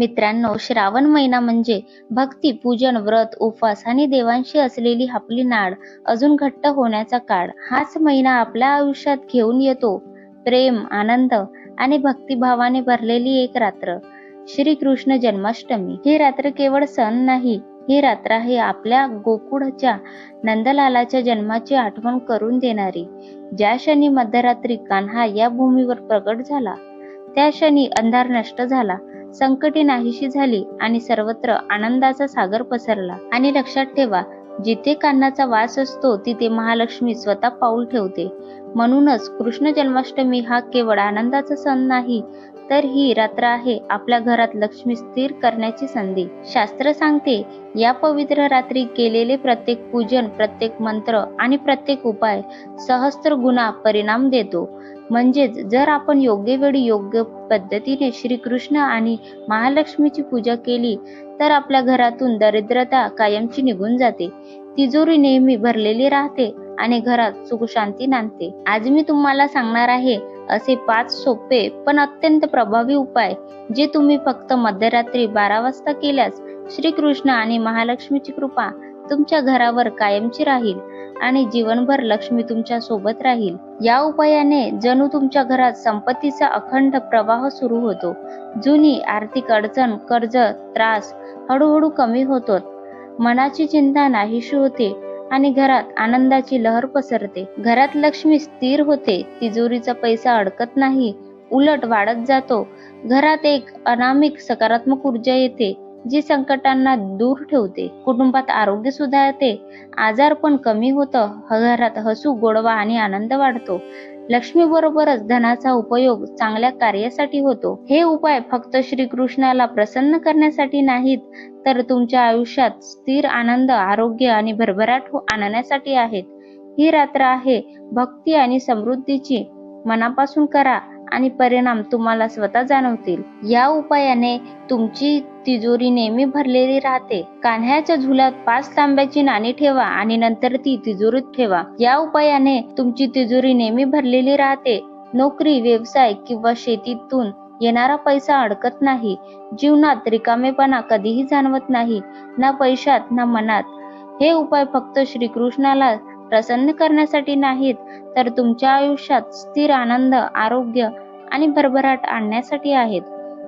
मित्रांनो श्रावण महिना म्हणजे भक्ती पूजन व्रत उपवास आणि देवांशी असलेली आपली नाड अजून घट्ट होण्याचा काळ. हाच महिना आपल्या आयुष्यात घेऊन येतो. प्रेम आनंद आणि भक्तिभावाने भरलेली एक रात्र. श्री कृष्ण जन्माष्टमी. ही रात्र केवळ सण नाही ही रात्र आहे आपल्या गोकुळच्या नंदलालाच्या जन्माची आठवण करून देणारी. ज्या क्षणी मध्यरात्री कान्हा या भूमीवर प्रकट झाला त्या क्षणी अंधार नष्ट झाला संकटे नाहीशी झाली आणि सर्वत्र आनंदाचा सागर पसरला. आणि लक्षात ठेवा जिथे कान्हाचा वास असतो तिथे महालक्ष्मी स्वतः पाऊल ठेवते. म्हणूनच कृष्ण जन्माष्टमी हा केवळ आनंदाचा सण नाही तर ही रात्र आहे आपल्या घरात लक्ष्मी स्थिर करण्याची संधी. शास्त्र सांगते या पवित्र रात्री केलेले प्रत्येक पूजन प्रत्येक मंत्र आणि प्रत्येक उपाय सहस्त्र गुणा परिणाम देतो. म्हणजेच जर आपण योग्य वेळी योग्य पद्धतीने श्रीकृष्ण आणि महालक्ष्मीची पूजा केली तर आपल्या घरातून दरिद्रता कायमची निघून जाते. तिजोरी नेहमी भरलेली राहते आणि घरात सुख शांती नांदते. आज मी तुम्हाला सांगणार आहे असे पाच सोपे पण अत्यंत प्रभावी उपाय जे तुम्ही फक्त मध्यरात्री बारा वाजता केल्यास श्रीकृष्ण आणि महालक्ष्मीची कृपा तुमच्या घरावर कायमची राहील आणि जीवनभर लक्ष्मी तुमच्यासोबत राहील. या उपायाने जणू तुमच्या घरात संपत्तीचा अखंड प्रवाह सुरू होतो. जुनी आर्थिक अडचण कर्ज त्रास हळूहळू कमी होतो मनाची चिंता नाहीशी होते. आणि घरात आनंदाची लहर पसरते. घरात लक्ष्मी स्थिर होते. तिजोरीचा पैसा अडकत नाही. उलट वाढत जातो. घरात एक अनामिक सकारात्मक ऊर्जा येते जी संकटांना दूर ठेवते. कुटुंबात आरोग्य सुधारते. आजार पण कमी होतं. घरात हसू गोडवा आणि आनंद वाढतो. लक्ष्मी बरोबरच धनाचा उपयोग चांगल्या कार्यासाठी होतो. हे उपाय फक्त श्रीकृष्णाला प्रसन्न करण्यासाठी नाहीत तर तुमच्या आयुष्यात स्थिर आनंद आरोग्य आणि भरभराट हो आणण्यासाठी आहेत. ही रात्र आहे. भक्ती आणि समृद्धीची मनापासून करा. आणि परिणाम तुम्हाला स्वतः जाणवतील. या उपायाने तुमची तिजोरी नेहमी भरलेली राहते. कान्ह्याच्या झुल्यात पाच तांब्याची नाणी ठेवा आणि नंतर ती तिजोरीत ठेवा. या उपायाने तुमची तिजोरी नेहमी भरलेली राहते. नोकरी व्यवसाय किंवा शेतीतून येणारा पैसा अडकत नाही. जीवनात रिकामेपणा कधीही जाणवत नाही. ना पैशात ना मनात. हे उपाय फक्त श्रीकृष्णाला प्रसन्न करण्यासाठी नाहीत तर तुमच्या आयुष्यात स्थिर आनंद आरोग्य आणि भरभराट आणण्यासाठी आहेत.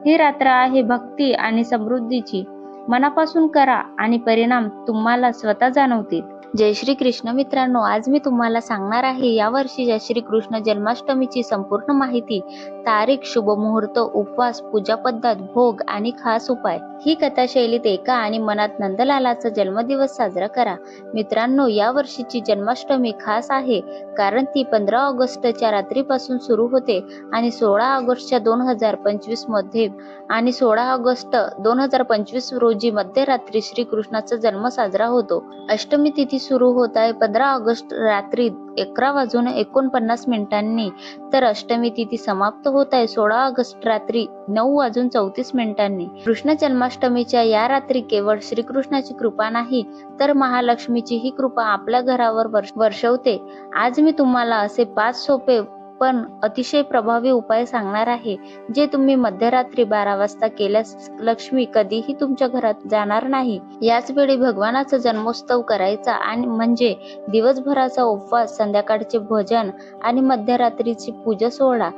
ही रात्र आहे भक्ती आणि समृद्धीची. मनापासून करा आणि परिणाम तुम्हाला स्वतः जाणवतील. जय श्री कृष्ण मित्रांनो आज मी तुम्हाला सांगणार आहे या वर्षीच्या श्रीकृष्ण जन्माष्टमीची संपूर्ण माहिती तारीख शुभ मुहूर्त उपवास पूजा पद्धत भोग आणि खास उपाय. ही कथा शैलीत एका आणि मनात नंदलालाचा जन्मदिवस साजरा करा. मित्रांनो या वर्षीची जन्माष्टमी खास आहे कारण ती पंधरा ऑगस्टच्या रात्रीपासून सुरू होते आणि सोळा ऑगस्टच्या दोन हजार पंचवीसमध्ये आणि सोळा ऑगस्ट दोन हजार पंचवीस रोजी मध्यरात्री श्रीकृष्णाचा जन्म साजरा होतो. अष्टमी तिथी सुरू होत आहे. पंधरा ऑगस्ट रात्री अकरा वाजून एकोणपन्नास मिनिटांनी तर अष्टमी तिथी समाप्त होत आहे. सोळा ऑगस्ट रात्री नऊ वाजून चौतीस मिनिटांनी. कृष्ण जन्माष्टमीच्या या रात्री केवळ श्रीकृष्णाची कृपा नाही तर महालक्ष्मीची ही कृपा आपल्या घरावर वर्षवते. आज मी तुम्हाला असे पाच सोपे पण अतिशय प्रभावी उपाय सांगणार आहे जे तुम्ही मध्यरात्री बारा वाजता केल्यास लक्ष्मी कधीही तुमच्या घरात जाणार नाही. याच वेळी भगवानाचा जन्मोत्सव करायचा आणि म्हणजे दिवसभराचा उपवास संध्याकाळचे भजन आणि मध्यरात्रीची पूजा सोहळा.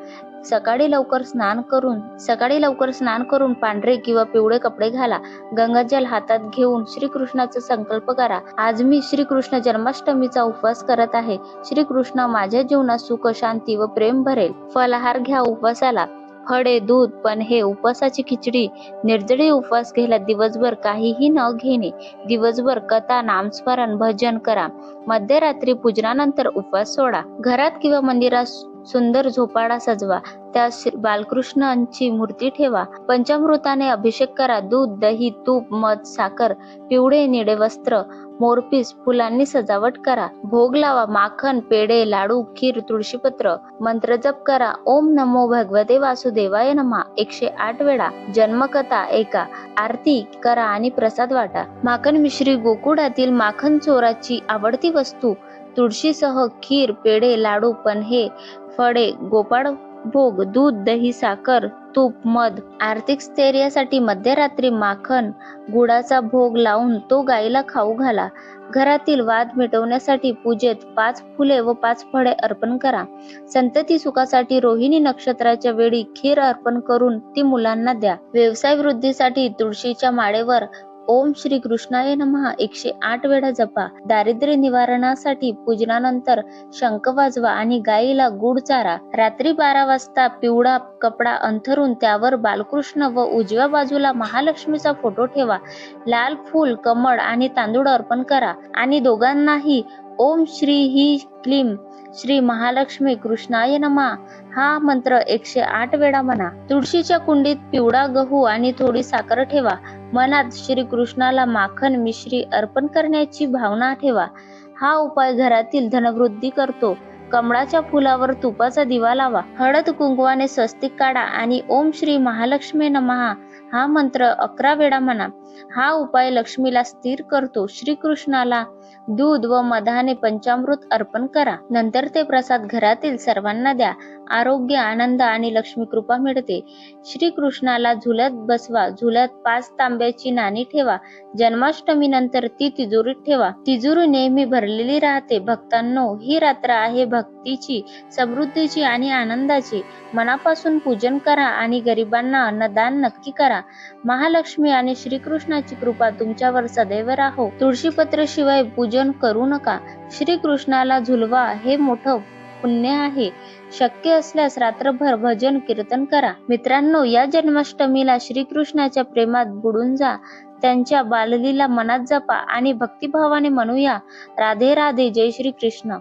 सकाळी लवकर स्नान करून सकाळी लवकर स्नान करून पांढरे किंवा पिवळे कपडे घाला. गंगाजल हातात घेऊन श्रीकृष्णाचा संकल्प करा. आज मी श्रीकृष्ण जन्माष्टमीचा उपवास करत आहे. श्रीकृष्ण माझ्या जीवनात सुख शांती व प्रेम भरेल. फलाहार घ्या उपवासाला. फळे दूध पण हे उपवासाची खिचडी. निर्जळी उपवास घ्यायला दिवसभर काहीही न घेणे. दिवसभर कथा नामस्मरण भजन करा. मध्यरात्री पूजनानंतर उपवास सोडा. घरात किंवा मंदिरात सुंदर झोपाळा सजवा. त्या श्री- बालकृष्णांची मूर्ती ठेवा. पंचामृताने अभिषेक करा. दूध दही तूप मध साखर पिवळे निळे वस्त्र मोरपीस फुलांनी सजावट करा. भोग लावा. माखन पेढे लाडू खीर तुळशीपत्र. मंत्र जप करा. ओम नमो भगवते वासुदेवाय नमा. एकशे आठ वेळा. जन्मकथा एका आरती करा आणि प्रसाद वाटा. माखन मिश्री गोकुळातील माखन चोराची आवडती वस्तू. तुळशीसह खीर पेढे लाडू पण हे फळे गोपाळ भोग दूध दही साखर तूप मध आर्थिक स्थैर्यासाठी मध्यरात्री माखन गुडाचा भोग लावून तो गायीला खाऊ घाला. घरातील वाद मिटवण्यासाठी पूजेत पाच फुले व पाच फळे अर्पण करा. संतती सुखासाठी रोहिणी नक्षत्राच्या वेळी खीर अर्पण करून ती मुलांना द्या. व्यवसाय वृद्धीसाठी तुळशीच्या माळेवर ओम श्री कृष्णाय नमहा एकशे आठ वेळा जपा. दारिद्र्य निवारणासाठी पूजनानंतर शंख वाजवा आणि गायीला गुड चारा. रात्री बारा वाजता पिवळा कपडा अंथरून त्यावर बालकृष्ण व उजव्या बाजूला महालक्ष्मीचा फोटो ठेवा. लाल फूल कमळ आणि तांदूळ अर्पण करा. आणि दोघांनाही ओम श्री ही क्लीम श्री महालक्ष्मी कृष्णाय नमा. हा मंत्र एकशे आठ वेळा म्हणा. तुळशीच्या कुंडीत पिवळा गहू आणि थोडी साखर ठेवा. मनात श्री कृष्णाला माखन मिश्री अर्पण करण्याची भावना ठेवा. हा उपाय घरातील धनवृद्धी करतो. कमळाच्या फुलावर तुपाचा दिवा लावा. हळद कुंकवाने स्वस्तिक काढा आणि ओम श्री महालक्ष्मी नमहा हा मंत्र अकरा वेळा म्हणा. हा उपाय लक्ष्मीला स्थिर करतो. श्रीकृष्णाला दूध व मधाने पंचामृत अर्पण करा. नंतर ते प्रसाद घरातील सर्वांना द्या. आरोग्य आनंद आणि लक्ष्मी कृपा मिळते. श्रीकृष्णाला झुलत बसवा झुलत पाच तांब्याची नाणी ठेवा. जन्माष्टमी नंतर ती तिजोरीत ठेवा. तिजोरी नेहमी भरलेली राहते. भक्तांनो ही रात्र आहे भक्तीची समृद्धीची आणि आनंदाची. मनापासून पूजन करा आणि गरिबांना अन्नदान नक्की करा. महालक्ष्मी आणि श्रीकृष्णाची कृपा तुमच्यावर सदैव राहो. तुळशीपत्र शिवाय पूजन करू नका. श्रीकृष्णाला झुलवा हे मोठं पुण्य आहे. शक्य असल्यास रात्रभर भजन कीर्तन करा. मित्रांनो या जन्माष्टमीला श्रीकृष्णाच्या प्रेमात बुडून जा. त्यांच्या बाललीला मनात जपा आणि भक्तिभावाने म्हणूया राधे राधे जय श्री कृष्ण